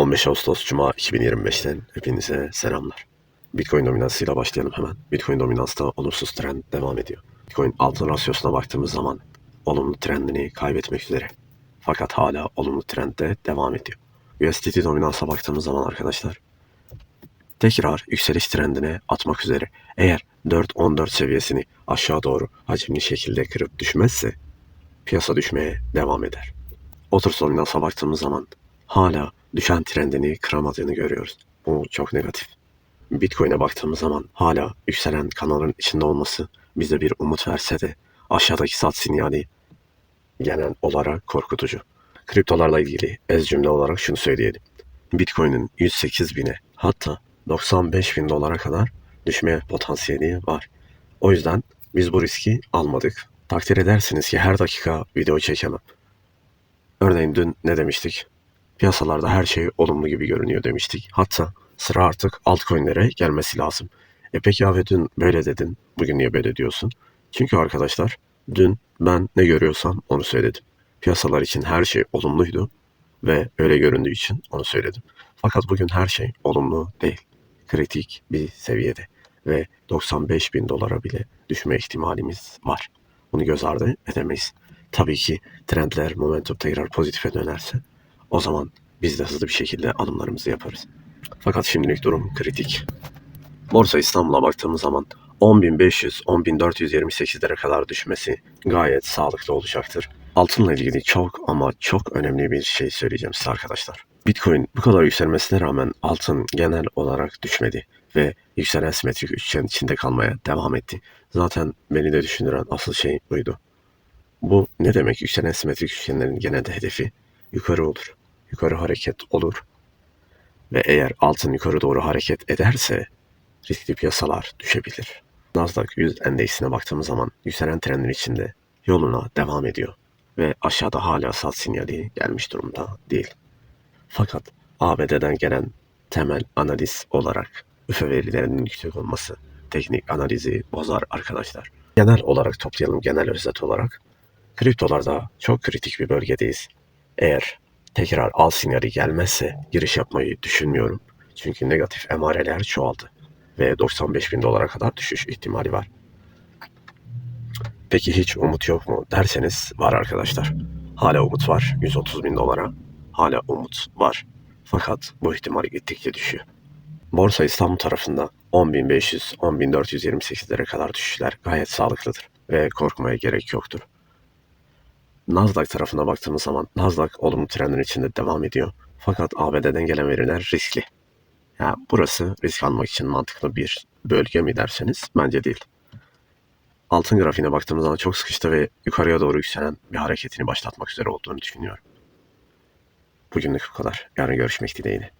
15 Ağustos Cuma 2025'ten hepinize selamlar. Bitcoin dominansıyla başlayalım hemen. Bitcoin dominansta olumsuz trend devam ediyor. Bitcoin altın rasyosuna baktığımız zaman olumlu trendini kaybetmek üzere. Fakat hala olumlu trendde devam ediyor. USDT dominansa baktığımız zaman arkadaşlar tekrar yükseliş trendine atmak üzere. Eğer 4.14 seviyesini aşağı doğru hacimli şekilde kırıp düşmezse piyasa düşmeye devam eder. Oturs dominansa baktığımız zaman hala düşen trendini kıramadığını görüyoruz. Bu çok negatif. Bitcoin'e baktığımız zaman hala yükselen kanalın içinde olması bize bir umut verse de aşağıdaki sat sinyali genel olarak korkutucu. Kriptolarla ilgili ez cümle olarak şunu söyleyelim. Bitcoin'in 108 bine hatta 95 bin dolara kadar düşmeye potansiyeli var. O yüzden biz bu riski almadık. Takdir edersiniz ki her dakika video çekemem. Örneğin dün ne demiştik? Piyasalarda her şey olumlu gibi görünüyor demiştik. Hatta sıra artık altcoin'lere gelmesi lazım. E peki abi dün böyle dedin, bugün niye böyle diyorsun? Çünkü arkadaşlar dün ben ne görüyorsam onu söyledim. Piyasalar için her şey olumluydu ve öyle göründüğü için onu söyledim. Fakat bugün her şey olumlu değil. Kritik bir seviyede ve 95 bin dolara bile düşme ihtimalimiz var. Bunu göz ardı edemeyiz. Tabii ki trendler, momentum tekrar pozitife dönerse o zaman biz de hızlı bir şekilde alımlarımızı yaparız. Fakat şimdilik durum kritik. Borsa İstanbul'a baktığımız zaman 10.500, 10.428'lere kadar düşmesi gayet sağlıklı olacaktır. Altınla ilgili çok ama çok önemli bir şey söyleyeceğim size arkadaşlar. Bitcoin bu kadar yükselmesine rağmen altın genel olarak düşmedi ve yükselen simetrik üçgen içinde kalmaya devam etti. Zaten beni de düşündüren asıl şey buydu. Bu ne demek yükselen simetrik üçgenlerin genelde hedefi yukarı olur. Yukarı hareket olur. Ve eğer altın yukarı doğru hareket ederse riskli piyasalar düşebilir. Nasdaq 100 endeksine baktığımız zaman yükselen trendin içinde yoluna devam ediyor ve aşağıda hala sat sinyali gelmiş durumda değil. Fakat ABD'den gelen temel analiz olarak üfe verilerinin yüksek olması teknik analizi bozar arkadaşlar. Genel olarak toplayalım genel özet olarak. Kriptolarda çok kritik bir bölgedeyiz. Eğer tekrar al sinyali gelmezse giriş yapmayı düşünmüyorum. Çünkü negatif emareler çoğaldı ve 95 bin dolara kadar düşüş ihtimali var. Peki hiç umut yok mu derseniz var arkadaşlar. Hala umut var 130 bin dolara. Hala umut var. Fakat bu ihtimal gittikçe düşüyor. Borsa İstanbul tarafında 10.500, 10.428'lere kadar düşüşler gayet sağlıklıdır ve korkmaya gerek yoktur. Nasdaq tarafına baktığımız zaman Nasdaq olumlu trendin içinde devam ediyor. Fakat ABD'den gelen veriler riskli. Ya burası risk almak için mantıklı bir bölge mi derseniz bence değil. Altın grafiğine baktığımız zaman çok sıkıştı ve yukarıya doğru yükselen bir hareketini başlatmak üzere olduğunu düşünüyorum. Bugünlük bu kadar. Yarın görüşmek dileğiyle.